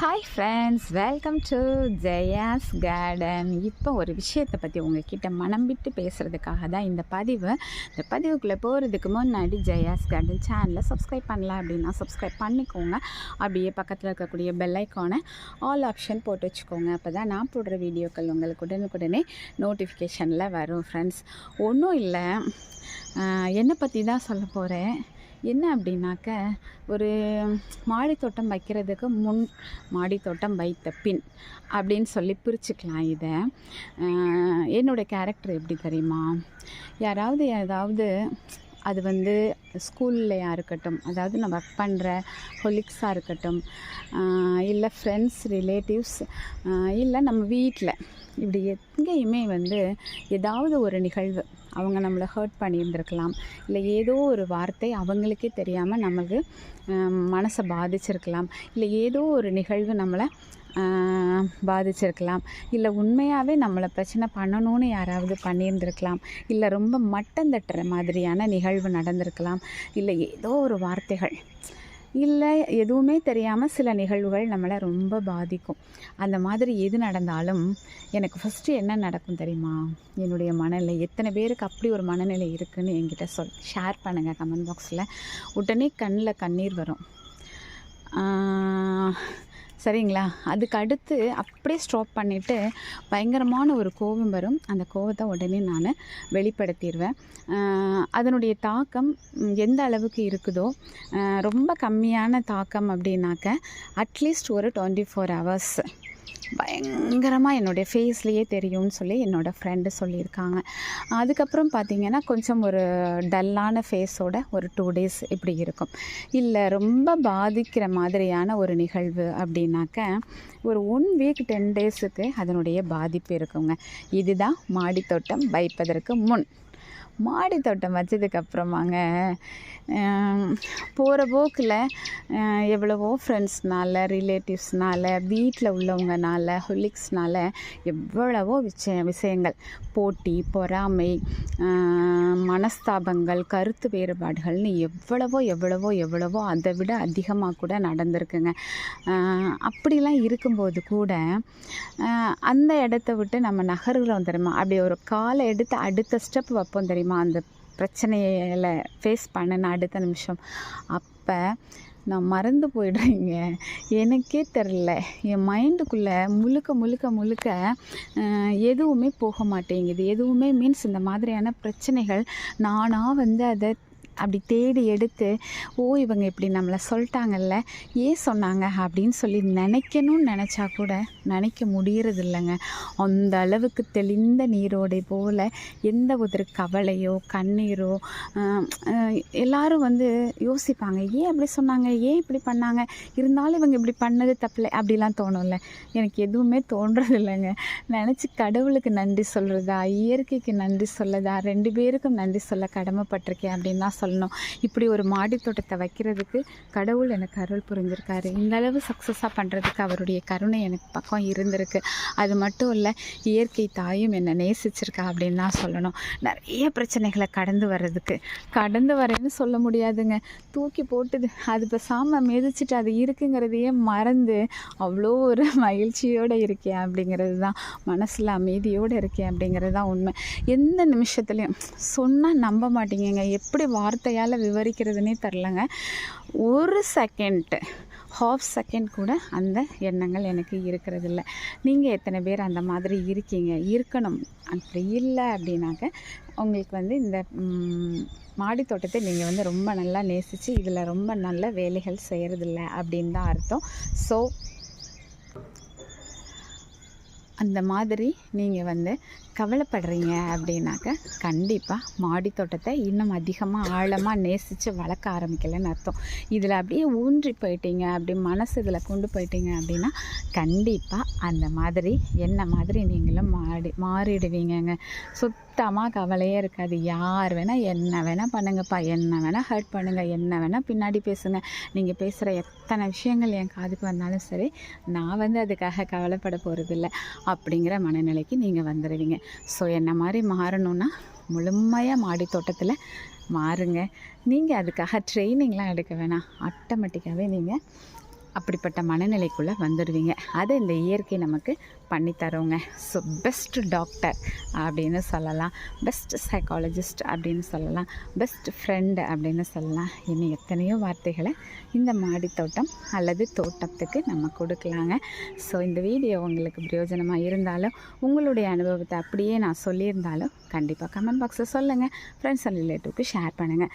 Hi friends welcome to Jaya's garden இப்போ ஒரு விஷயத்தை பற்றி உங்ககிட்ட மனம் விட்டு பேசுகிறதுக்காக தான் இந்த பதிவு. இந்த பதிவுக்குள்ளே போகிறதுக்கு முன்னாடி ஜெயாஸ் கார்டன் சேனலை சப்ஸ்கிரைப் பண்ணல அப்படின்னா சப்ஸ்கிரைப் பண்ணிக்கோங்க. அப்படியே பக்கத்தில் இருக்கக்கூடிய பெல் ஐக்கானை ஆல் ஆப்ஷன் போட்டு வச்சுக்கோங்க. அப்போ தான் நான் போடுற வீடியோக்கள் உங்களுக்கு உடனுக்குடனே நோட்டிஃபிகேஷனில் வரும் ஃப்ரெண்ட்ஸ் ஒன்றும் இல்லை. என்னை பற்றி தான் சொல்ல போகிறேன் என்ன அப்படின்னாக்க ஒரு மாடித்தோட்டம் வைக்கிறதுக்கு முன் மாடித்தோட்டம் வைத்த பின் அப்படின்னு சொல்லி பிரிச்சுக்கலாம் இதை. ஆஹ் என்னோட கேரக்டர் எப்படி தெரியுமா? யாராவது ஏதாவது அது வந்து ஸ்கூல்லையாக இருக்கட்டும் அதாவது நான் ஒர்க் பண்ணுற கொலிக்ஸாக இருக்கட்டும் இல்லை ஃப்ரெண்ட்ஸ் ரிலேட்டிவ்ஸ் இல்லை நம்ம வீட்டில் இப்படி எங்கேயுமே வந்து ஏதாவது ஒரு நிகழ்வு அவங்க நம்மளை ஹர்ட் பண்ணியிருந்திருக்கலாம். இல்லை ஏதோ ஒரு வார்த்தை அவங்களுக்கே தெரியாமல் நமக்கு மனசை பாதிச்சிருக்கலாம். இல்லை ஏதோ ஒரு நிகழ்வு நம்மளை பாதிச்சிருக்கலாம். இல்லை உண்மையாகவே நம்மளை பிரச்சனை பண்ணணும்னு யாராவது பண்ணியிருந்திருக்கலாம். இல்லை ரொம்ப மட்டம் தட்டுற மாதிரியான நிகழ்வு நடந்திருக்கலாம். இல்லை ஏதோ ஒரு வார்த்தைகள். இல்லை எதுவுமே தெரியாமல் சில நிகழ்வுகள் நம்மளை ரொம்ப பாதிக்கும். அந்த மாதிரி எது நடந்தாலும் எனக்கு ஃபஸ்ட்டு என்ன நடக்கும் தெரியுமா? என்னுடைய மனநிலை. எத்தனை பேருக்கு அப்படி ஒரு மனநிலை இருக்குதுன்னு என்கிட்ட சொல். ஷேர் பண்ணுங்கள் கமெண்ட் பாக்ஸில் உடனே கண்ணில் கண்ணீர் வரும். சரிங்களா? அதுக்கு அடுத்து அப்படியே ஸ்டாப் பண்ணிவிட்டு பயங்கரமான ஒரு கோபம் வரும். அந்த கோபத்தை உடனே நான் வெளிப்படுத்திடுவேன் அதனுடைய தாக்கம் எந்த அளவுக்கு இருக்குதோ ரொம்ப கம்மியான தாக்கம் அப்படின்னாக்க அட்லீஸ்ட் ஒரு டுவெண்ட்டி ஃபோர் ஹவர்ஸ் பயங்கரமாக என்னுடைய ஃபேஸ்லேயே தெரியும்னு சொல்லி என்னோடய ஃப்ரெண்டு சொல்லியிருக்காங்க. அதுக்கப்புறம் பார்த்திங்கன்னா கொஞ்சம் ஒரு டல்லான ஃபேஸோட ஒரு டூ டேஸ் இப்படி இருக்கும். இல்லை ரொம்ப பாதிக்கிற மாதிரியான ஒரு நிகழ்வு அப்படின்னாக்க ஒரு ஒன் வீக் டென் டேஸுக்கு அதனுடைய பாதிப்பு இருக்குங்க. இதுதான் மாடித்தோட்டம் வைப்பதற்கு முன். மாடி தோட்டம் வச்சதுக்கப்புறமாங்க போகிற போக்கில் எவ்வளவோ ஃப்ரெண்ட்ஸ்னால ரிலேட்டிவ்ஸ்னால வீட்டில் உள்ளவங்கனால ஹொலிக்ஸ்னால எவ்வளவோ விஷய விஷயங்கள். போட்டி பொறாமை மனஸ்தாபங்கள் கருத்து வேறுபாடுகள்னு எவ்வளவோ எவ்வளவோ எவ்வளவோ அதை விட அதிகமாக கூட நடந்திருக்குங்க. அப்படிலாம் இருக்கும்போது கூட அந்த இடத்த விட்டு நம்ம நகர்கிறோம் தெரியுமா? அப்படி ஒரு காலை எடுத்து அடுத்த ஸ்டெப் வைப்போம் தெரியுமா? அந்த பிரச்சனையில் ஃபேஸ் பண்ணின அடுத்த நிமிஷம். அப்போ நான் மறந்து போயிடுறீங்க எனக்கே தெரில என் மைண்டுக்குள்ளே முழுக்க முழுக்க முழுக்க எதுவுமே போக மாட்டேங்குது. எதுவுமே மீன்ஸ் இந்த மாதிரியான பிரச்சனைகள் நானாக வந்து அதை அப்படி தேடி எடுத்து ஓ இவங்க இப்படி நம்மளை சொல்லிட்டாங்கல்ல ஏன் சொன்னாங்க? அப்படின்னு சொல்லி நினைக்கணும்னு நினச்சா கூட நினைக்க முடியறது இல்லைங்க அந்த அளவுக்கு தெளிந்த நீரோடை போல் எந்த ஒரு கவலையோ கண்ணீரோ எல்லாரும் வந்து யோசிப்பாங்க ஏன் அப்படி சொன்னாங்க? ஏன் இப்படி பண்ணாங்க? இருந்தாலும் இவங்க இப்படி பண்ணது தப்பில்லை. அப்படிலாம் தோணும்ல. எனக்கு எதுவுமே தோன்றது இல்லைங்க நினச்சி கடவுளுக்கு நன்றி சொல்கிறதா இயற்கைக்கு நன்றி சொல்லதா ரெண்டு பேருக்கும் நன்றி சொல்ல கடமைப்பட்டிருக்கேன் அப்படின்னு தான் சொல்லணும். இப்படி ஒரு மாடி தோட்டத்தை வைக்கிறதுக்கு கடவுள் எனக்கு அருள் புரிஞ்சிருக்காரு. இந்த அளவு சக்ஸஸாக பண்ணுறதுக்கு அவருடைய கருணை எனக்கு பக்கம் இருந்திருக்கு. அது மட்டும் இல்லை இயற்கை தாயும் என்னை நேசிச்சிருக்கா அப்படின்னு தான் சொல்லணும். நிறைய பிரச்சனைகளை கடந்து வர்றதுக்கு. கடந்து வரேன்னு சொல்ல முடியாதுங்க. தூக்கி போட்டுது. அது பேசாமல் மிதிச்சிட்டு அது இருக்குங்கிறதையே மறந்து அவ்வளோ ஒரு மகிழ்ச்சியோடு இருக்கேன் அப்படிங்கிறது தான். மனசில் அமைதியோடு இருக்கேன் அப்படிங்கிறது தான் உண்மை. எந்த நிமிஷத்துலையும் சொன்னால் நம்ப மாட்டீங்கங்க. எப்படி வார்த்தை வார்த்தையால் விவரிக்கிறதுனே தெரிலங்க. ஒரு செகண்ட் ஹாஃப் செகண்ட் கூட அந்த எண்ணங்கள் எனக்கு இருக்கிறதில்ல. நீங்கள் எத்தனை பேர் அந்த மாதிரி இருக்கீங்க? இருக்கணும். அப்படி இல்லை அப்படின்னாக்க உங்களுக்கு வந்து இந்த மாடி தோட்டத்தை நீங்கள் வந்து ரொம்ப நல்லா நேசித்து இதில் ரொம்ப நல்ல வேலைகள் செய்கிறதில்ல அப்படின்னு தான் அர்த்தம். ஸோ அந்த மாதிரி நீங்கள் வந்து கவலைப்படுறீங்க அப்படின்னாக்க கண்டிப்பாக மாடி தோட்டத்தை இன்னும் அதிகமாக ஆழமாக நேசித்து வளர்க்க ஆரம்பிக்கலைன்னு அர்த்தம். இதில் அப்படியே ஊன்றி போயிட்டீங்க அப்படி மனசு இதில் கொண்டு போயிட்டீங்க அப்படின்னா கண்டிப்பாக அந்த மாதிரி என்ன மாதிரி நீங்களும் மாடி மாறிடுவீங்கங்க. ஸோ சுத்தமாக கவலையே இருக்காது. யார் வேணால் என்ன வேணால் பண்ணுங்கப்பா. என்ன வேணால் ஹர்ட் பண்ணுங்கள் என்ன வேணால் பின்னாடி பேசுங்க. நீங்கள் பேசுகிற எத்தனை விஷயங்கள் என் காதுக்கு வந்தாலும் சரி நான் வந்து அதுக்காக கவலைப்பட போகிறதில்ல அப்படிங்கிற மனநிலைக்கு நீங்கள் வந்துடுவீங்க ஸோ என்ன மாதிரி மாறணும்னா முழுமையாக மாடி தோட்டத்தில் மாறுங்க. நீங்கள் அதுக்காக ட்ரைனிங்லாம் எடுக்க வேணாம். ஆட்டோமேட்டிக்காகவே நீங்கள் அப்படிப்பட்ட மனநிலைக்குள்ளே வந்துடுவீங்க அதை இந்த இயற்கை நமக்கு பண்ணித்தரோங்க ஸோ பெஸ்ட் டாக்டர் அப்படின்னு சொல்லலாம். பெஸ்ட் சைக்காலஜிஸ்ட் அப்படின்னு சொல்லலாம். பெஸ்ட் ஃப்ரெண்டு அப்படின்னு சொல்லலாம். இன்னும் எத்தனையோ வார்த்தைகளை இந்த மாடி தோட்டம் அல்லது தோட்டத்துக்கு நம்ம கொடுக்கலாங்க. ஸோ இந்த வீடியோ உங்களுக்கு பிரயோஜனமாக இருந்தாலும் உங்களுடைய அனுபவத்தை அப்படியே நான் சொல்லியிருந்தாலும் கண்டிப்பாக கமெண்ட் பாக்ஸில் சொல்லுங்கள் ஃப்ரெண்ட்ஸ் அண்ட் ரிலேட்டிவ்க்கு ஷேர் பண்ணுங்கள்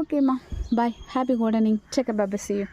ஓகேம்மா பாய் ஹாப்பி கார்டனிங் செக் பப சி யூ